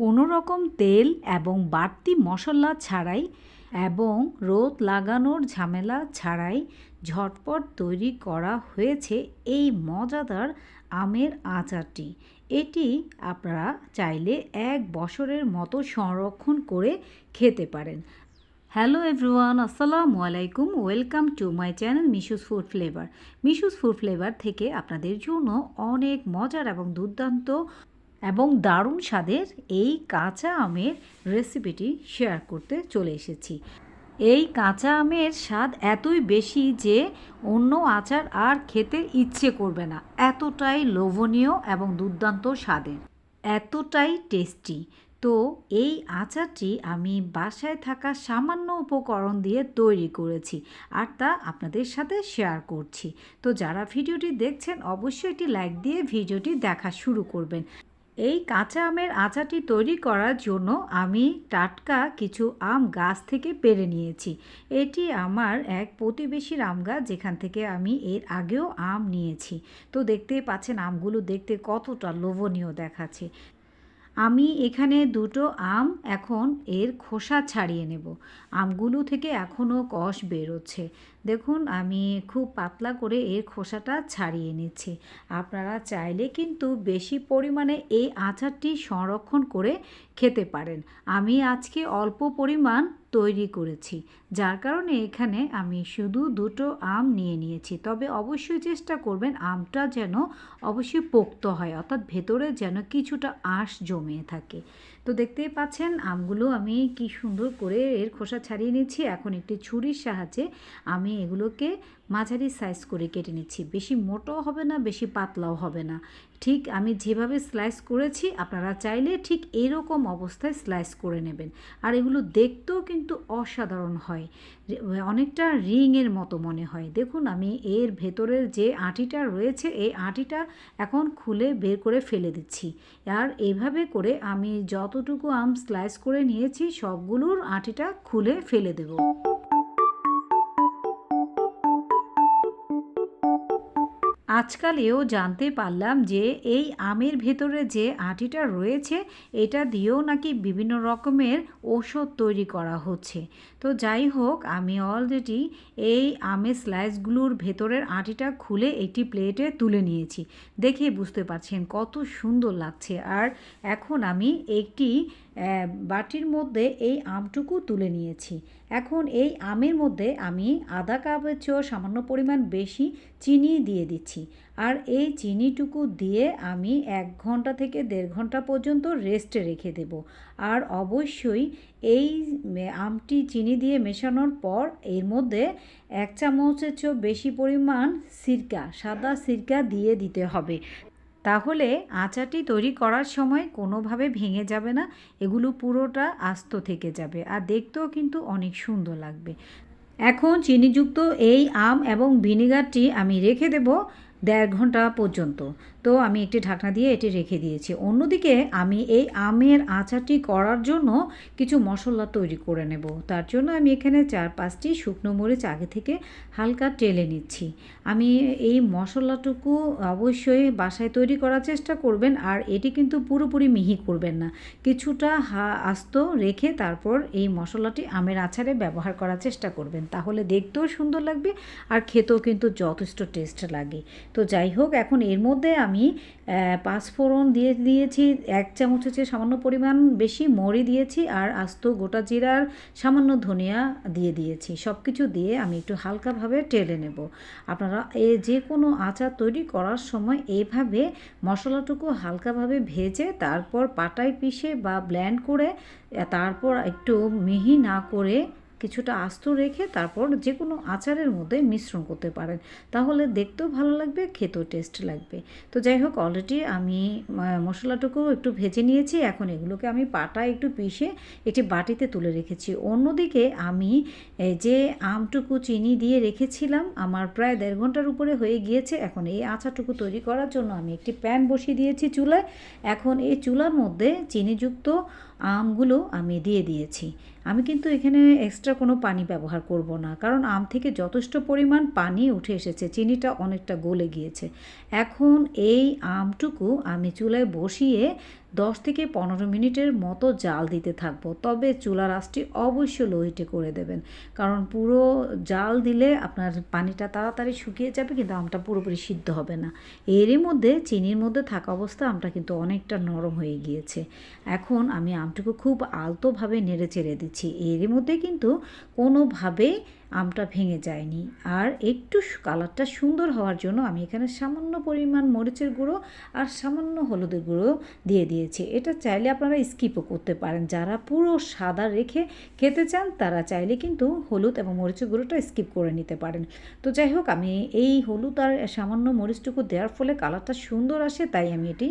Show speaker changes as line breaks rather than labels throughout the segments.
কোনো রকম তেল এবং বাড়তি মশলা ছাড়াই এবং রোদ লাগানোর ঝামেলা ছাড়াই ঝটপট তৈরি করা হয়েছে এই মজাদার আমের আচারটি। এটি আপনারা চাইলে এক বছরের মতো সংরক্ষণ করে খেতে পারেন। হ্যালো এভরিওয়ান, আসসালামু আলাইকুম। Welcome to my channel Mishu's food flavour. Mishu's food flavour থেকে আপনাদের জন্য অনেক মজার এবং দুর্দান্ত এবং দারুণ স্বাদের এই কাঁচা আমের রেসিপিটি শেয়ার করতে চলে এসেছি। এই কাঁচা আমের স্বাদ এতই বেশি যে অন্য আচার আর খেতে ইচ্ছে করবে না। এতটাই লোভনীয় এবং দুর্দান্ত স্বাদের। এতটাই টেস্টি তো এই আচারটি আমি বাসায় থাকা সামান্য উপকরণ দিয়ে তৈরি করেছি আর তা আপনাদের সাথে শেয়ার করছি। তো যারা ভিডিওটি দেখছেন, অবশ্যই একটি লাইক দিয়ে ভিডিওটি দেখা শুরু করবেন। এই কাঁচা আমের আচাটি তৈরি করার জন্য আমি টাটকা কিছু আম গাছ থেকে পেরে নিয়েছি। এটি আমার এক প্রতিবেশীর আম গাছ যেখান থেকে আমি এর আগেও আম নিয়েছি। তো দেখতে পাচ্ছেন আমগুলো দেখতে কতটা লোভনীয় দেখাচ্ছে। আমি এখানে দুটো আম, এখন এর খোসা ছাড়িয়ে নেব। আমগুলো থেকে এখনও কষ বেরোচ্ছে। দেখুন, আমি খুব পাতলা করে এর খোসাটা ছাড়িয়ে নিচ্ছি। আপনারা চাইলে কিন্তু বেশি পরিমাণে এই আচারটি সংরক্ষণ করে খেতে পারেন। আমি আজকে অল্প পরিমাণ তৈরি করেছি, যার কারণে এখানে আমি শুধু দুটো আম নিয়ে নিয়েছি। তবে অবশ্যই চেষ্টা করবেন আমটা যেন অবশ্যই পোক্ত হয়, অর্থাৎ ভেতরে যেন কিছুটা আঁশ জমিয়ে থাকে। তো দেখতেই পাচ্ছেন, আমগুলো আমি কি সুন্দর করে এর খোসা ছাড়িয়ে নিচ্ছি। এখন একটি ছুরির সাহায্যে আমি এগুলোকে মাঝারি সাইজ করে কেটে নিচ্ছি। বেশি মোটাও হবে না, বেশি পাতলাও হবে না। ঠিক আমি যেভাবে স্লাইস করেছি, আপনারা চাইলে ঠিক এরকম অবস্থায় স্লাইস করে নেবেন। আর এগুলো দেখতেও কিন্তু অসাধারণ হয়। অনেকটা রিংয়ের মতো মনে হয়। দেখুন, আমি এর ভেতরের যে আটিটা রয়েছে, এই আটিটা এখন খুলে বের করে ফেলে দিচ্ছি। আর এইভাবে করে আমি যতটুকু আম স্লাইস করে নিয়েছি সবগুলোর আটিটা খুলে ফেলে দেবো। আজকালেও জানতে পারলাম যে এই আমের ভেতরে যে আটিটা রয়েছে, এটা দিয়েও নাকি বিভিন্ন রকমের ওষুধ তৈরি করা হচ্ছে। তো যাই হোক, আমি অলরেডি এই আমের স্লাইসগুলোর ভেতরের আটিটা খুলে একটি প্লেটে তুলে নিয়েছি। দেখে বুঝতে পারছেন কত সুন্দর লাগছে। আর এখন আমি একটি বাটির মধ্যে এই আমটুকু তুলে নিয়েছি। এখন এই আমের মধ্যে আমি আধা কাপের চেয়েও সামান্য পরিমাণ বেশি চিনি দিয়ে দিচ্ছি। আর এই চিনিটুকু দিয়ে আমি এক ঘণ্টা থেকে দেড় ঘণ্টা পর্যন্ত রেস্টে রেখে দেব। আর অবশ্যই এই আমটি চিনি দিয়ে মেশানোর পর এর মধ্যে এক চামচের চেয়েও বেশি পরিমাণ সিরকা, সাদা সিরকা দিয়ে দিতে হবে। তাহলে আচাটি তৈরি করার সময় কোনোভাবে ভেঙে যাবে না, এগুলো পুরোটা আস্ত থেকে যাবে আর দেখতেও কিন্তু অনেক সুন্দর লাগবে। এখন চিনিযুক্ত এই আম এবং ভিনিগারটি আমি রেখে দেব দেড় ঘণ্টা পর্যন্ত। তো আমি একটি ঢাকনা দিয়ে এটি রেখে দিয়েছি। অন্যদিকে আমি এই আমের আচারটি করার জন্য কিছু মশলা তৈরি করে নেব। তার জন্য আমি এখানে চার পাঁচটি শুকনো মরিচ আগে থেকে হালকা টেলে নিচ্ছি। আমি এই মশলাটুকু অবশ্যই বাসায় তৈরি করার চেষ্টা করবেন আর এটি কিন্তু পুরোপুরি মিহি করবেন না। কিছুটা হা, আস্ত রেখে তারপর এই মশলাটি আমের আচারে ব্যবহার করার চেষ্টা করবেন। তাহলে দেখতেও সুন্দর লাগবে আর খেতেও কিন্তু যথেষ্ট টেস্ট লাগে। তো যাই হোক, এখন এর মধ্যে আমি পাঁচফোড়ন দিয়ে দিয়েছি, এক চামচ হচ্ছে সামান্য পরিমাণ বেশি মরি দিয়েছি আর আস্ত গোটা জিরার সামান্য ধনিয়া দিয়ে দিয়েছি। সব কিছু দিয়ে আমি একটু হালকাভাবে টেলে নেব। আপনারা এ যে কোনো আচার তৈরি করার সময় এভাবে মশলাটুকু হালকাভাবে ভেজে তারপর পাটায় পিষে বা ব্ল্যান্ড করে তারপর একটু মিহি না করে কিছুটা আস্ত রেখে তারপর যে কোনো আচারের মধ্যে মিশ্রণ করতে পারেন। তাহলে দেখতেও ভালো লাগবে, খেতেও টেস্ট লাগবে। তো যাই হোক অলরেডি আমি মশলাটুকু একটু ভেজে নিয়েছি। এখন এগুলোকে আমি পাটায় একটু পিষে একটি বাটিতে তুলে রেখেছি। অন্যদিকে আমি যে আমটুকু চিনি দিয়ে রেখেছিলাম, আমার প্রায় দেড় ঘণ্টার উপরে হয়ে গিয়েছে। এখন এই আচারটুকু তৈরি করার জন্য আমি একটি প্যান বসিয়ে দিয়েছি চুলায়। এখন এই চুলার মধ্যে চিনিযুক্ত আমগুলো আমি দিয়ে দিয়েছি। আমি কিন্তু এখানে এক্সট্রা কোনো পানি ব্যবহার করব না। কারণ আম থেকে যথেষ্ট পরিমাণ পানি উঠে এসেছে, চিনিটা অনেকটা গলে গিয়েছে। এখন এই আমটুকু আমি চুলায় বসিয়ে দশ থেকে পনেরো মিনিটের মতো জাল দিতে থাকব। তবে চুলার আঁচটি অবশ্যই লো হিটে করে দেবেন। কারণ পুরো জাল দিলে আপনার পানিটা তাড়াতাড়ি শুকিয়ে যাবে, কিন্তু আমটা পুরোপুরি সিদ্ধ হবে না। এরই মধ্যে চিনির মধ্যে থাকা অবস্থা আমটা কিন্তু অনেকটা নরম হয়ে গিয়েছে। এখন আমি আমটুকু খুব আলতোভাবে নেড়ে চেড়ে দিচ্ছি। এরই মধ্যে কিন্তু কোনোভাবেই আমটা ভেঙে যায়নি। আর একটু কালারটা সুন্দর হওয়ার জন্য আমি এখানে সামান্য পরিমাণ মরিচের গুঁড়ো আর সামান্য হলুদের গুঁড়ো দিয়ে দিয়েছি। এটা চাইলে আপনারা স্কিপও করতে পারেন। যারা পুরো সাদা রেখে খেতে চান, তারা চাইলে কিন্তু হলুদ এবং মরিচের গুঁড়োটা স্কিপ করে নিতে পারেন। তো যাই হোক, আমি এই হলুদ আর সামান্য মরিচটুকু দেওয়ার ফলে কালারটা সুন্দর আসে, তাই আমি এটি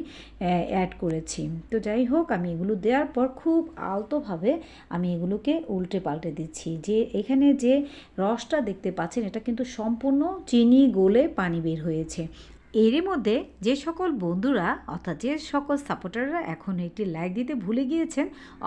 অ্যাড করেছি। তো যাই হোক, আমি এগুলো দেওয়ার পর খুব আলতোভাবে আমি এগুলোকে উল্টে পাল্টে দিচ্ছি। যে এখানে যে রসটা দেখতে পাচ্ছেন এটা কিন্তু সম্পূর্ণ চিনি গলে পানি বের হয়েছে। এরই মধ্যে যে সকল বন্ধুরা, অর্থাৎ যে সকল সাপোর্টাররা এখন একটি লাইক দিতে ভুলে গিয়েছেন,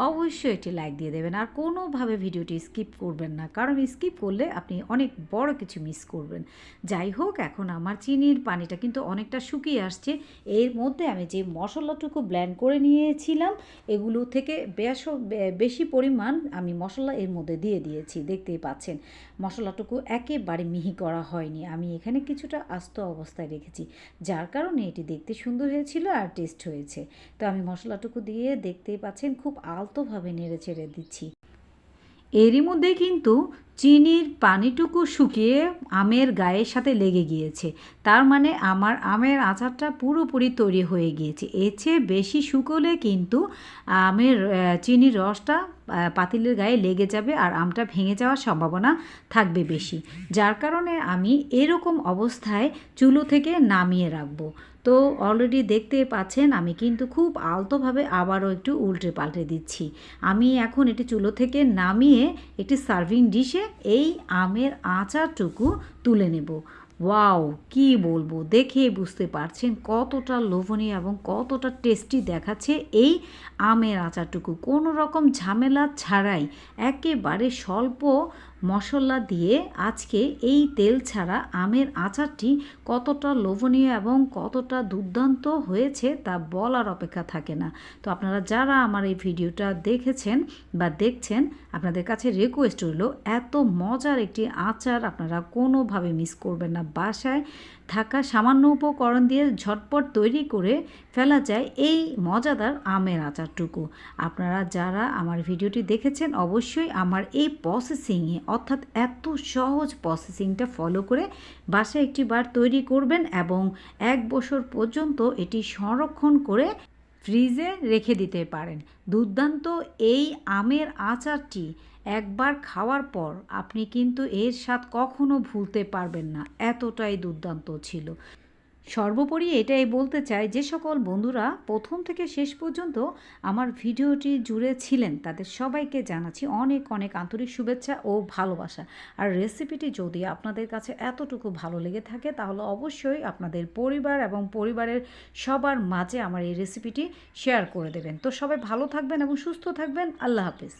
অবশ্যই একটি লাইক দিয়ে দেবেন। আর কোনোভাবে ভিডিওটি স্কিপ করবেন না, কারণ স্কিপ করলে আপনি অনেক বড় কিছু মিস করবেন। যাই হোক, এখন আমার চিনির পানিটা কিন্তু অনেকটা শুকিয়ে আসছে। এর মধ্যে আমি যে মশলাটুকু ব্ল্যান্ড করে নিয়েছিলাম, এগুলো থেকে বেশ, বেশি পরিমাণ আমি মশলা এর মধ্যে দিয়ে দিয়েছি, দেখতেই পাচ্ছেন। মশলাটুকু একেবারে মিহি করা হয়নি। আমি এখানে কিছুটা আস্ত অবস্থায় রেখেছি। যার কারণে এটি দেখতে সুন্দর হয়েছিল আর টেস্ট হয়েছে। তো আমি মশলাটুকু দিয়ে দেখতেই পাচ্ছেন, খুব আলতোভাবে নেড়ে চেড়ে দিচ্ছি। এরই মধ্যে কিন্তু চিনির পানিটুকু শুকিয়ে আমের গায়ের সাথে লেগে গিয়েছে। তার মানে আমার আমের আচারটা পুরোপুরি তৈরি হয়ে গিয়েছে। এর চেয়ে বেশি শুকোলে কিন্তু আমের চিনির রসটা পাতিলের গায়ে লেগে যাবে আর আমটা ভেঙে যাওয়ার সম্ভাবনা থাকবে বেশি। যার কারণে আমি এরকম অবস্থায় চুলো থেকে নামিয়ে রাখব। তো অলরেডি দেখতে পাচ্ছেন, আমি কিন্তু খুব আলতোভাবে আবারও একটু উল্টে পাল্টে দিচ্ছি। আমি এখন এটি চুলো থেকে নামিয়ে একটি সার্ভিং ডিশে এই আমের আচারটুকু তুলে নেব। ওয়াও কি বলব? দেখে বুঝতে পারছেন কতটা লোভনীয় এবং কতটা টেস্টি দেখাচ্ছে এই আমের আচারটুকু। কোনো রকম ঝামেলা ছাড়াই একেবারে স্বল্প মশলা দিয়ে আজকে এই তেল ছাড়া আমের আচারটি কতটা লোভনীয় এবং কতটা দুর্দান্ত হয়েছে তা বলার অপেক্ষা থাকে না। তো আপনারা যারা আমার এই ভিডিওটা দেখেছেন বা দেখছেন, আপনাদের কাছে রিকোয়েস্ট রইল, এত মজার একটি আচার আপনারা কোনোভাবে মিস করবেন না। বাসায় থাকা সামান্য উপকরণ দিয়ে ঝটপট তৈরি করে ফেলা যায় এই মজাদার আমের আচারটুকু। আপনারা যারা আমার ভিডিওটি দেখেছেন, অবশ্যই আমার এই প্রসেসিংয়ে অর্থাৎ এত সহজ প্রসেসিংটা ফলো করে বাসায় একটি বার তৈরি করবেন এবং এক বছর পর্যন্ত এটি সংরক্ষণ করে ফ্রিজে রেখে দিতে পারেন। দুর্দান্ত এই আমের আচারটি একবার খাওয়ার পর আপনি কিন্তু এর স্বাদ কখনো ভুলতে পারবেন না। এতটাই দুর্দান্ত ছিল। সর্বোপরি এটাই বলতে চাই, যে সকল বন্ধুরা প্রথম থেকে শেষ পর্যন্ত আমার ভিডিওটি জুড়ে ছিলেন, তাদের সবাইকে জানাচ্ছি অনেক অনেক আন্তরিক শুভেচ্ছা ও ভালোবাসা। আর রেসিপিটি যদি আপনাদের কাছে এতটুকু ভালো লেগে থাকে, তাহলে অবশ্যই আপনাদের পরিবার এবং পরিবারের সবার মাঝে আমার এই রেসিপিটি শেয়ার করে দেবেন। তো সবাই ভালো থাকবেন এবং সুস্থ থাকবেন। আল্লাহ হাফিজ।